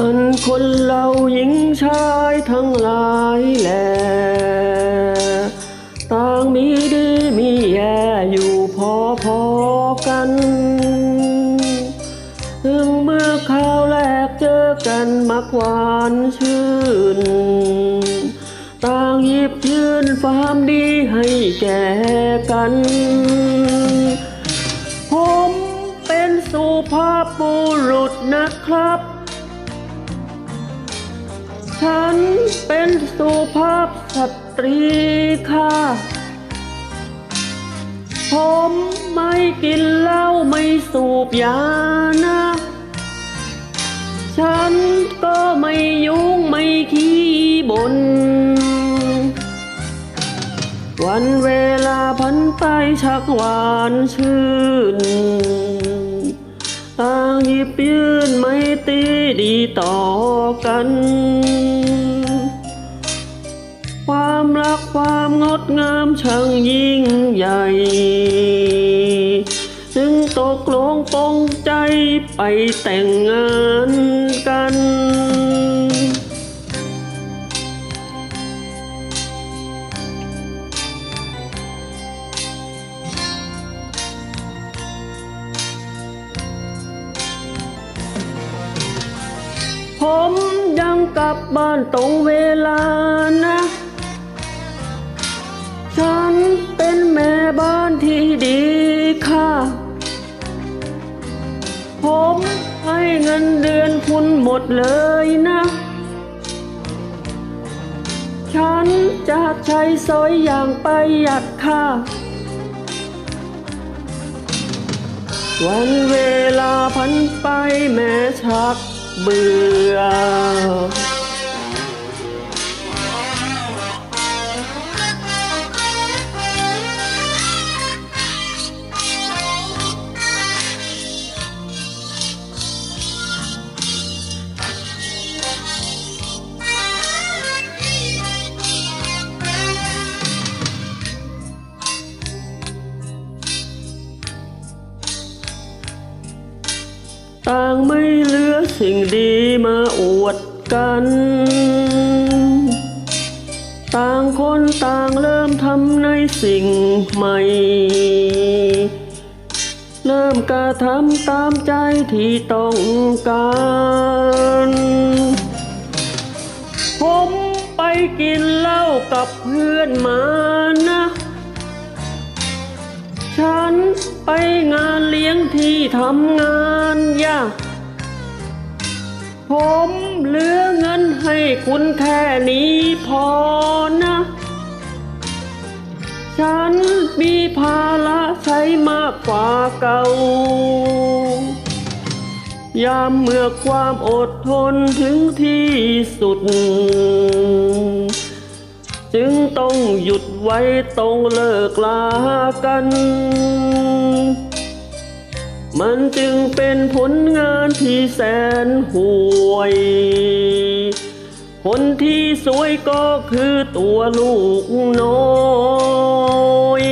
อันคนเราหญิงชายทั้งหลายแหลต่างมีดีมีแย่อยู่พอพอๆกัน ถึงเมื่อคราวแรกเจอกันมักหวานชื่น ต่างหยิบยื่นความดีให้แก่กัน ผมเป็นสุภาพบุรุษนะครับ ฉันเป็นสุภาพสตรีค่ะ ผมไม่กินเหล้าไม่สูบยานะ ฉันก็ไม่ยุ่งไม่ขี้บ่นวันเวลาพันไปชักหวานชื่น ต่างหยิบยื่นไม่ตีดีต่อกัน ความรักความงดงามช่างยิ่งใหญ่ถึงตกลงปองใจไปแต่งงาน ผมยังกลับบ้านตรงเวลานะ ฉันเป็นแม่บ้านที่ดีค่ะ ผมให้เงินเดือนคุณหมดเลยนะ ฉันจะใช้สอยอย่างประหยัดค่ะ วันเวลาพันไปแม้ชัก เต่างไม่เหลือสิ่งดีมาอวดกัน ต่างคนต่างเริ่มทำในสิ่งใหม่ เริ่มกระทำตามใจที่ต้องการผมไปกินเหล้ากับเพื่อนมา ไปงานเลี้ยงที่ทำงานยากผมเหลือเงินให้คุณแค่นี้พอนะ ฉันมีภาระใช้มากกว่าเก่า ยามเมื่อความอดทนถึงที่สุด จึงต้องหยุดไว้ต้องเลิกลากัน มันจึงเป็นผลงานที่แสนห่วย คนที่สวยก็คือตัวลูกน้อย